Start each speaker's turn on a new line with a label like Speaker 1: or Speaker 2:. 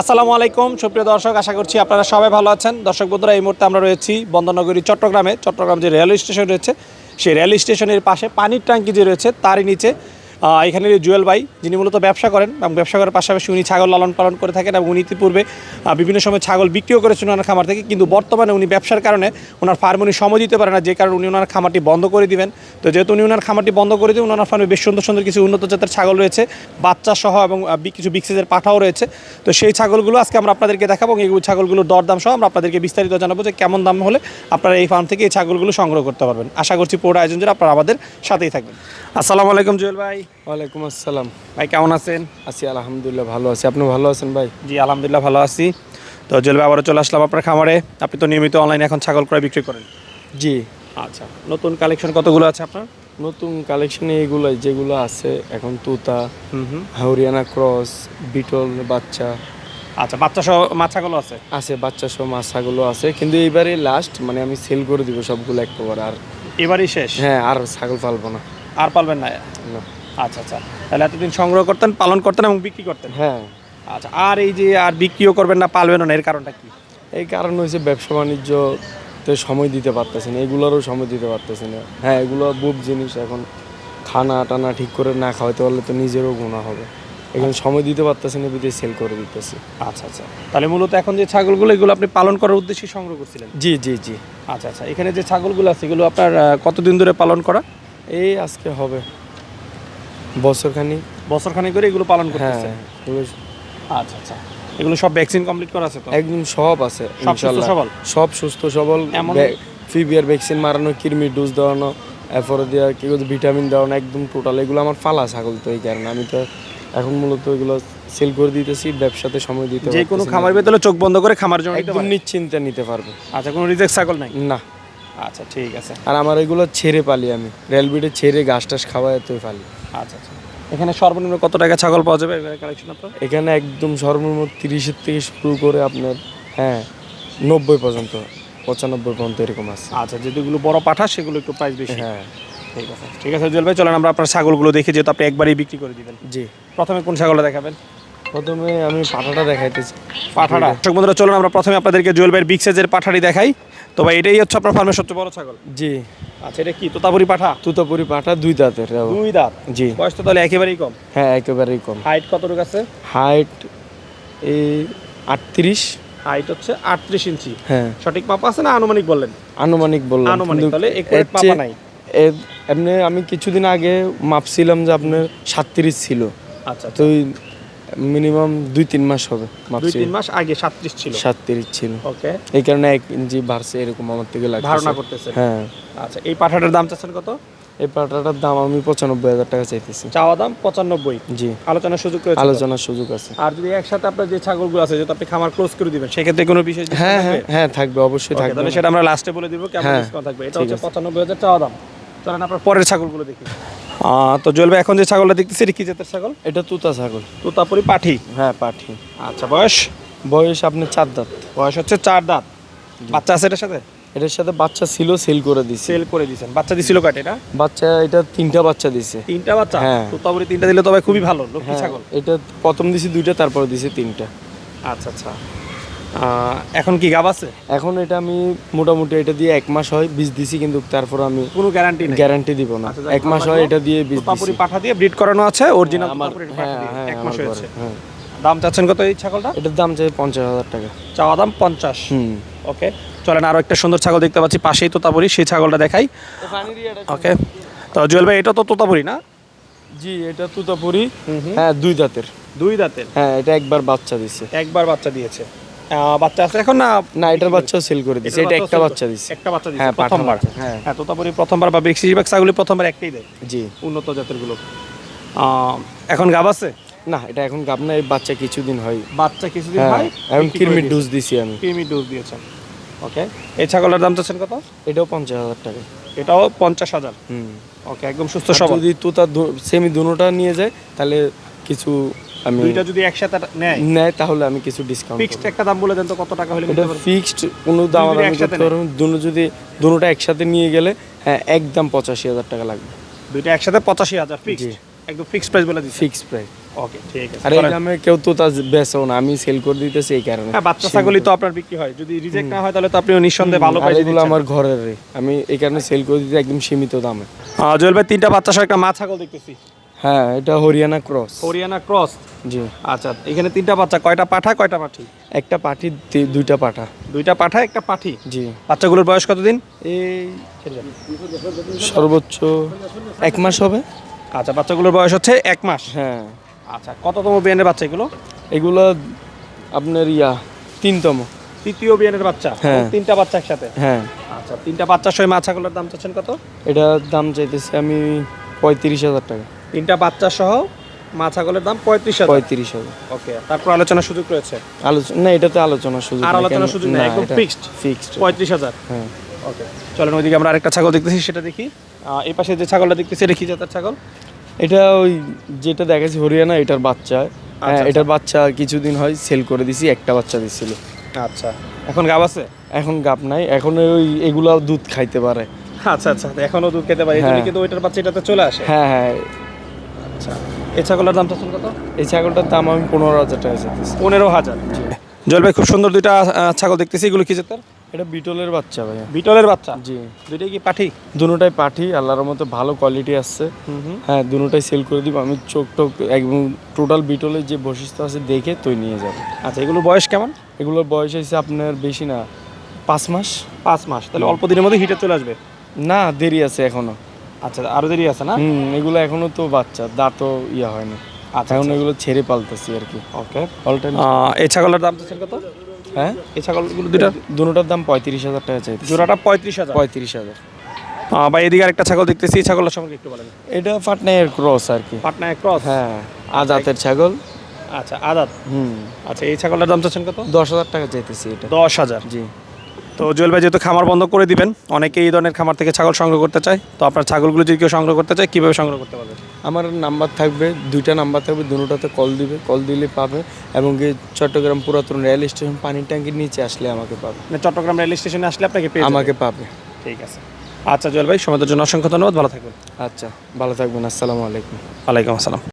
Speaker 1: আসসালামু আলাইকুম। সুপ্রিয় দর্শক, আশা করছি আপনারা সবাই ভালো আছেন। দর্শক বন্ধুরা, এই মুহূর্তে আমরা রয়েছি বন্দরনগরী, চট্টগ্রামে। চট্টগ্রাম যে রেল স্টেশন রয়েছে, সেই রেল স্টেশনের পাশে পানির ট্যাঙ্কি যে রয়েছে, তারই নিচে এখানে জুয়েল ভাই, যিনি মূলত ব্যবসা করেন এবং ব্যবসা করার পাশাপাশি উনি ছাগল লালন পালন করে থাকেন এবং উনি ইতিপূর্বে বিভিন্ন সময় ছাগল বিক্রিও করেছেন ওনার খামার থেকে, কিন্তু বর্তমানে উনি ব্যবসার কারণে ওনার ফার্ম উনি সময় দিতে পারে না, যে কারণে উনি ওনার খামারটি বন্ধ করে দিবেন। তো যেহেতু উনি ওনার খামারটি বন্ধ করে দিবেন ওনার ফার্মে বেশ সুন্দর সুন্দর কিছু উন্নত জাতের ছাগল রয়েছে, বাচ্চা সহ এবং কিছু বিক্সেজের পাঠাও রয়েছে। তো সেই ছাগলগুলো আজকে আমরা আপনাদেরকে দেখাবো এই ছাগলগুলোর দরদাম সহ আমরা আপনাদেরকে বিস্তারিত জানাব যে কেমন দাম হলে আপনারা এই ফার্ম থেকে এই ছাগলগুলো সংগ্রহ করতে পারবেন। আশা করছি পুরো আয়োজন আপনারা আমাদের সাথেই থাকবেন। আসসালামু আলাইকুম জুয়েল ভাই।
Speaker 2: ওয়ালাইকুম আসসালাম।
Speaker 1: ভাই কেমন আছেন?
Speaker 2: আছি আলহামদুলিল্লাহ ভালো আছি। আপনি ভালো আছেন ভাই?
Speaker 1: জি আলহামদুলিল্লাহ ভালো আছি। তো ভাই আবারও চলে আসলাম আপনার খামারে। আপনি তো নিয়মিত অনলাইনে এখন ছাগল ক্রয় বিক্রি করেন।
Speaker 2: জি।
Speaker 1: আচ্ছা নতুন কালেকশন কতগুলো আছে আপনার?
Speaker 2: নতুন কালেকশনে এগুলো যেগুলো আছে এখন তুতা হাওরিয়ানা ক্রস বিটল বাচ্চা।
Speaker 1: আচ্ছা বাচ্চা সহ মাছ ছাগলও আছে?
Speaker 2: আছে বাচ্চা সহ মাছাগুলো আছে। কিন্তু এইবারে লাস্ট মানে আমি সেল করে দিব সবগুলো একবার আর
Speaker 1: এবারই শেষ?
Speaker 2: হ্যাঁ আর ছাগল পালবো না।
Speaker 1: আর পালবেন না। আচ্ছা আচ্ছা। তাহলে এতদিন সংগ্রহ করতেন পালন করতেন এবং বিক্রি করতেন?
Speaker 2: হ্যাঁ।
Speaker 1: আচ্ছা আর এই যে আর বিক্রিও করবেন না পালবেন না এর কারণটা কি?
Speaker 2: এই কারণ হয়েছে ব্যবসা বাণিজ্য তে সময় দিতে পারতেছি না এগুলোরও সময় দিতে পারতেছি না। হ্যাঁ এগুলো বুব জিনিস এখন খানা টানা ঠিক করে না খাওয়াতে পারলে তো নিজেরও গুণা হবে। এখানে সময় দিতে পারতেছি না বিদে সেল করে দিতেছি।
Speaker 1: আচ্ছা আচ্ছা। তাহলে মূলত এখন যে ছাগলগুলো এগুলো আপনি পালন করার উদ্দেশ্যে সংগ্রহ করছিলেন?
Speaker 2: জি জি জি।
Speaker 1: আচ্ছা আচ্ছা। এখানে যে ছাগলগুলো আছে এগুলো আপনার কতদিন ধরে পালন করা?
Speaker 2: এই আজকে হবে। বছরখানি
Speaker 1: বছরখানেক করে এগুলো পালন
Speaker 2: হ্যাঁ
Speaker 1: করতেছে? আচ্ছা আচ্ছা। এগুলো সব ভ্যাকসিন কমপ্লিট করা আছে তো?
Speaker 2: একদম সব আছে
Speaker 1: সবল?
Speaker 2: সব সুস্থ সবল ফিবিয়ার ভ্যাকসিন মারানো কিরমির ডোজ দেওয়ানো এরপরে দিয়ে কি ভিটামিন দেওয়ানো একদম টোটাল এগুলো আমার ফালা ছাগল তো এই কারণে। আমি তো এখন মূলত এগুলো সেল করে দিতেছি ব্যবসাতে সময় দিতে
Speaker 1: যে কোনো খামার ভেতরে চোখ বন্ধ করে খামার জন্য
Speaker 2: একদম নিশ্চিন্তে নিতে পারবে।
Speaker 1: আচ্ছা কোনো রিজেক্ট ছাগল নাই?
Speaker 2: না।
Speaker 1: আচ্ছা ঠিক আছে।
Speaker 2: আর আমার এগুলো ছেড়ে পালি আমি। রেলবিটে ছেড়ে ঘাস টাস খাওয়াই তুই পালি।
Speaker 1: আচ্ছা আচ্ছা। এখানে সর্বনিম্ন কত টাকা ছাগল পাওয়া যাবে? কালেকশন আপনার?
Speaker 2: এখানে একদম সর্বনিম্ন তিরিশের থেকে শুরু করে আপনার হ্যাঁ নব্বই পর্যন্ত পঁচানব্বই পর্যন্ত এরকম আছে।
Speaker 1: আচ্ছা যেগুলো বড় পাঠা সেগুলো একটু প্রাইস বেশি।
Speaker 2: হ্যাঁ।
Speaker 1: ঠিক আছে। ঠিক আছে জুয়েল ভাই চলেন আমরা আপনার ছাগলগুলো দেখি যেহেতু আপনি একবারই বিক্রি করে দিবেন।
Speaker 2: জি।
Speaker 1: প্রথমে কোন ছাগলটা দেখাবেন?
Speaker 2: প্রথমে আমি পাঠাটা দেখাইতেছি।
Speaker 1: পাঠাটা। দর্শক বন্ধুরা চলুন আমরা প্রথমে আপনাদেরকে জুয়েল ভাইয়ের বিগ সাইজের পাঠাটি দেখাই। তো ভাই এটাই হচ্ছে আপনার ফার্মের সবচেয়ে বড় ছাগল।
Speaker 2: জি।
Speaker 1: আচ্ছা এটা কি? তোতাপুরি পাঠা?
Speaker 2: তুতাপুরি পাঠা দুই দাঁতের।
Speaker 1: দুই দাঁত?
Speaker 2: জি।
Speaker 1: বয়স তো তাহলে একেবারেই কম।
Speaker 2: হ্যাঁ একেবারেই কম।
Speaker 1: হাইট কতটুকু আছে?
Speaker 2: হাইট এই আটত্রিশ।
Speaker 1: হাইট হচ্ছে আটত্রিশ ইঞ্চি।
Speaker 2: হ্যাঁ।
Speaker 1: সঠিক মাপ আছে না আনুমানিক বললেন?
Speaker 2: আনুমানিক বললাম।
Speaker 1: আনুমানিক, তাহলে
Speaker 2: এর
Speaker 1: মাপা নাই।
Speaker 2: এমনি আমি কিছুদিন আগে মাপছিলাম যে আপনার সাতত্রিশ ছিল।
Speaker 1: আচ্ছা
Speaker 2: তো মিনিমাম দুই তিন মাস হবে
Speaker 1: দুই তিন মাস আগে সাতত্রিশ ছিল।
Speaker 2: সাতত্রিশ ছিল।
Speaker 1: ওকে
Speaker 2: এই কারণে এক ইঞ্চি বাড়ছে এরকম আমার থেকে লাগে
Speaker 1: ধারণা করতেছে
Speaker 2: হ্যাঁ।
Speaker 1: আচ্ছা এই পাঠাটার দাম চাচ্ছেন কত?
Speaker 2: এই পাটাটার দাম আমি পঁচানব্বই হাজার টাকা চাইতেছি।
Speaker 1: চাওয়া দাম পঁচানব্বই।
Speaker 2: জি।
Speaker 1: আলোচনার সুযোগ রয়েছে
Speaker 2: আলোচনার সুযোগ আছে।
Speaker 1: আর যদি একসাথে আপনার যে ছাগলগুলো আছে যেহেতু আপনি খামার ক্লোজ করে দিবেন সেক্ষেত্রে কোনো বিশেষ
Speaker 2: হ্যাঁ হ্যাঁ হ্যাঁ থাকবে অবশ্যই থাকবে।
Speaker 1: তাহলে সেটা আমরা লাস্টে বলে দিব কেমন
Speaker 2: হ্যাঁ,
Speaker 1: ডিসকাউন্ট থাকবে? এটা হচ্ছে পঁচানব্বই হাজার চাওয়া দাম। চলেন আপনার পরের ছাগলগুলো দেখি। আহ, তো ভাই এখন যে ছাগলটা দেখতেছি এটা কি জাতের ছাগল?
Speaker 2: এটা তুতা ছাগল।
Speaker 1: তোতাপুরি পাঠি?
Speaker 2: হ্যাঁ পাঠি।
Speaker 1: আচ্ছা বয়স?
Speaker 2: বয়স আপনার চার দাঁত।
Speaker 1: বয়স হচ্ছে চার দাঁত। বাচ্চা আছে এটার সাথে?
Speaker 2: এটার সাথে বাচ্চা ছিল সেল করে দিছে।
Speaker 1: সেল করে দিয়েছেন বাচ্চা দিছিল কয়টা এটা?
Speaker 2: বাচ্চা এটা তিনটা বাচ্চা দিছে।
Speaker 1: তিনটা বাচ্চা?
Speaker 2: হ্যাঁ।
Speaker 1: তোতাপুরি তিনটা দিলে তবে খুবই ভালো লক্ষ্মী
Speaker 2: হ্যাঁ
Speaker 1: ছাগল?
Speaker 2: এটা প্রথম দিছি দুইটা তারপর দিছি তিনটা।
Speaker 1: আচ্ছা আচ্ছা। এখন কি গাব আছে?
Speaker 2: এখন এটা আমি মোটামুটি এটা দিয়ে এক মাস হয় বীজ দিছি কিন্তু তারপর আমি
Speaker 1: কোনো গ্যারান্টি নেই?
Speaker 2: গ্যারান্টি দিব না।
Speaker 1: আচ্ছা,
Speaker 2: এক মাস হয় এটা দিয়ে বীজ দিছি।
Speaker 1: পাঠা দিয়ে ব্রিড করানো আছে অরিজিনাল
Speaker 2: আমার
Speaker 1: তোতাপুরি পাঠা
Speaker 2: হ্যাঁ
Speaker 1: দিয়ে।
Speaker 2: হ্যাঁ
Speaker 1: এক মাস হয়েছে।
Speaker 2: হ্যাঁ।
Speaker 1: দাম চাচ্ছেন কত এই ছাগলটা?
Speaker 2: এটার দাম চাই পঞ্চাশ হাজার টাকা।
Speaker 1: চাওয়া দাম পঞ্চাশ।
Speaker 2: হুম।
Speaker 1: ওকে চলেন আরও একটা সুন্দর ছাগল দেখতে পাচ্ছি পাশেই তোতাপুরি সেই ছাগলটা দেখাই। ওকে তো জুয়েল ভাই এটা তো তোতাপুরি না?
Speaker 2: জি এটা তুতাপুরি। হ্যাঁ দুই দাঁতের।
Speaker 1: দুই দাঁতের?
Speaker 2: হ্যাঁ এটা একবার বাচ্চা দিছে।
Speaker 1: একবার বাচ্চা দিয়েছে। বাচ্চা আছে। এখন না
Speaker 2: না এটার বাচ্চাও সেল করে দিছে। এটা একটা বাচ্চা দিছে।
Speaker 1: একটা বাচ্চা দিয়েছে
Speaker 2: হ্যাঁ,
Speaker 1: প্রথমবার।
Speaker 2: হ্যাঁ।
Speaker 1: হ্যাঁ তোতাপুরি প্রথমবার বা বেশিরভাগ প্রথমবার একটাই দেয়।
Speaker 2: জি।
Speaker 1: উন্নত জাতেরগুলো। এখন গাব আছে?
Speaker 2: না এটা এখন গাবনা এই বাচ্চা কিছুদিন হয়।
Speaker 1: বাচ্চা কিছুদিন
Speaker 2: হ্যাঁ
Speaker 1: হয়?
Speaker 2: এখন কিরমির ডোজ দিছি আমি।
Speaker 1: ডোজ দিয়েছেন। ওকে এই ছাগলের দাম চাচ্ছেন কত?
Speaker 2: এটাও পঞ্চাশ হাজার টাকা।
Speaker 1: এটাও পঞ্চাশ হাজার?
Speaker 2: হুম।
Speaker 1: ওকে একদম সুস্থ সবল।
Speaker 2: যদি তুতা সেমি দুটোটা নিয়ে যায় তাহলে কিছু আমি
Speaker 1: দুইটা যদি একসাথে নেয়
Speaker 2: নেয় তাহলে আমি কিছু ডিসকাউন্ট
Speaker 1: ফিক্সড একটা দাম বলে দেন তো কত টাকা হলে
Speaker 2: এটা ফিক্সড কোনো দাম আমি করতে পারব। দুটো যদি দুটোটা একসাথে নিয়ে গেলে হ্যাঁ একদম পঁচাশি হাজার টাকা লাগবে।
Speaker 1: দুইটা একসাথে পঁচাশি হাজার ফিক্সড একদম ফিক্সড প্রাইস বলে দিচ্ছি
Speaker 2: ফিক্স প্রাইস
Speaker 1: ওকে ঠিক আছে।
Speaker 2: আর এই দামে কেউ তো তা বেচও না আমি সেল করে দিতেছি এই কারণে।
Speaker 1: হ্যাঁ বাচ্চা ছাগলই তো আপনার বিক্রি হয়। যদি রিজেক্ট না হয় তাহলে তো আপনি নিঃসন্দেহে ভালো
Speaker 2: এগুলো আমার ঘরের আমি এই কারণে সেল করে দিতে একদম সীমিত দামে।
Speaker 1: জুয়েল ভাই তিনটা বাচ্চা সহ একটা মা ছাগল দেখতেছি।
Speaker 2: হ্যাঁ এটা হরিয়ানা ক্রস
Speaker 1: হরিয়ানা ক্রস
Speaker 2: জি।
Speaker 1: আচ্ছা এখানে তিনটা বাচ্চা কয়টা পাঠা কয়টা পাঠি?
Speaker 2: একটা পাঠি দুইটা পাঠা।
Speaker 1: দুইটা পাঠা একটা পাঠি?
Speaker 2: জি।
Speaker 1: বাচ্চাগুলোর বয়স কতদিন?
Speaker 2: এই সর্বোচ্চ এক মাস হবে।
Speaker 1: আচ্ছা বাচ্চাগুলোর বয়স হচ্ছে এক মাস?
Speaker 2: হ্যাঁ।
Speaker 1: আচ্ছা কততম বিয়ানের বাচ্চা এগুলো?
Speaker 2: এগুলো আপনার ইয়া তিনতম।
Speaker 1: তৃতীয় বিয়ানের বাচ্চা?
Speaker 2: হ্যাঁ।
Speaker 1: তিনটা বাচ্চা একসাথে?
Speaker 2: হ্যাঁ।
Speaker 1: আচ্ছা তিনটা বাচ্চা সহ মা ছাগলের দাম চাচ্ছেন কত?
Speaker 2: এটার দাম চাইতেছি আমি পঁয়ত্রিশ হাজার টাকা।
Speaker 1: তিনটা বাচ্চা সহ মা ছাগলের দাম পঁয়ত্রিশ হাজার।
Speaker 2: পঁয়ত্রিশ হাজার।
Speaker 1: ওকে তারপর আলোচনার সুযোগ রয়েছে?
Speaker 2: আলোচনা না এটাতে আলোচনার সুযোগ
Speaker 1: আর আলোচনার সুযোগ নেই, একদম fixed।
Speaker 2: ফিক্সড
Speaker 1: পঁয়ত্রিশ হাজার।
Speaker 2: হ্যাঁ।
Speaker 1: ওকে চলেন ওইদিকে আমরা আরেকটা ছাগল দেখতেছি সেটা দেখি। এই পাশে যে ছাগলটা দেখতেছি এটা কি জাতের ছাগল?
Speaker 2: এটা ওই যেটা দেখাচ্ছি হরিয়ানা এটার বাচ্চা। হ্যাঁ
Speaker 1: আচ্ছা।
Speaker 2: এটার বাচ্চা কিছুদিন হয় সেল করে দিছি একটা বাচ্চা দিছিল।
Speaker 1: আচ্ছা। এখন গাব আছে?
Speaker 2: এখন গাপ নাই এখন ওই এগুলা দুধ খাইতে পারে।
Speaker 1: আচ্ছা আচ্ছা এখনও দুধ খেতে পারে
Speaker 2: হ্যাঁ।
Speaker 1: কিন্তু ওইটার বাচ্চা এটাতে চলে আসে।
Speaker 2: হ্যাঁ হ্যাঁ।
Speaker 1: আচ্ছা। এই ছাগলের দাম চাচ্ছেন কত
Speaker 2: এই ছাগলটার দাম আমি পনেরো হাজার টাকা চাইতেছি।
Speaker 1: পনেরো হাজার। জল ভাই খুব সুন্দর দুইটা ছাগল দেখতেছি এগুলো কি জাতের?
Speaker 2: এটা বিটলের বাচ্চা ভাইয়া।
Speaker 1: বিটলের বাচ্চা?
Speaker 2: জি।
Speaker 1: দুইটাই কি পাঠি?
Speaker 2: দুটাই পাঠি আল্লাহর মতো ভালো কোয়ালিটি আসছে
Speaker 1: হুম হুম।
Speaker 2: হ্যাঁ দুটাই সেল করে দিব আমি চোখ টোক একদম টোটাল বিটলের যে বৈশিষ্ট্য আছে দেখে তুই নিয়ে যাব
Speaker 1: আচ্ছা এগুলোর বয়স কেমন?
Speaker 2: এগুলোর বয়স হয়েছে আপনার বেশি না পাঁচ মাস।
Speaker 1: পাঁচ মাস। তাহলে অল্প দিনের মধ্যে হিটে চলে আসবে?
Speaker 2: না দেরি আছে এখনও।
Speaker 1: আচ্ছা আরও দেরি আছে না?
Speaker 2: হুম এগুলো এখনও তো বাচ্চা দাঁতও ইয়ে হয়নি।
Speaker 1: আচ্ছা
Speaker 2: এখন এগুলো ছেড়ে পালতেছি আর কি।
Speaker 1: ওকে
Speaker 2: অল টাইম
Speaker 1: এই ছাগলের দাম চাচ্ছেন কত?
Speaker 2: হ্যাঁ?
Speaker 1: এই ছাগলগুলো দুইটা
Speaker 2: দুটার দাম পঁয়ত্রিশ হাজার টাকা চাইতেছি।
Speaker 1: জোড়াটা পঁয়ত্রিশ হাজার?
Speaker 2: পঁয়ত্রিশ হাজার।
Speaker 1: বা এদিকে আরেকটা ছাগল দেখতেছি এই ছাগলের সম্পর্কে একটু বলেন।
Speaker 2: এটা পাটনায়ের ক্রস আর কি।
Speaker 1: পাটনা ক্রস
Speaker 2: হ্যাঁ আজাতের ছাগল।
Speaker 1: আচ্ছা আদাত
Speaker 2: হুম।
Speaker 1: আচ্ছা এই ছাগলের দাম চাচ্ছেন কত?
Speaker 2: দশ হাজার টাকা চাইতেছি এটা।
Speaker 1: দশ হাজার?
Speaker 2: জি।
Speaker 1: তো জুয়েল ভাই যেহেতু খামার বন্ধ করে দিবেন অনেকে এই ধরনের খামার থেকে ছাগল সংগ্রহ করতে চায়। তো আপনার ছাগলগুলো যদি কেউ সংগ্রহ করতে চায় কীভাবে সংগ্রহ করতে পারবে?
Speaker 2: আমার নাম্বার থাকবে দুইটা নাম্বার থাকবে দুটোতে কল দিবে কল দিলে পাবে এবং কি চট্টগ্রাম পুরাতন রেল স্টেশন পানির ট্যাঙ্কির নিচে আসলে আমাকে পাবে।
Speaker 1: মানে চট্টগ্রাম রেল স্টেশনে আসলে আপনাকে পেয়ে
Speaker 2: আমাকে পাবে।
Speaker 1: ঠিক আছে। আচ্ছা জুয়েল ভাই সময়ের জন্য অসংখ্য ধন্যবাদ ভালো থাকবেন।
Speaker 2: আচ্ছা ভালো থাকবেন আসসালামু আলাইকুম।
Speaker 1: ওয়ালাইকুম আসসালাম।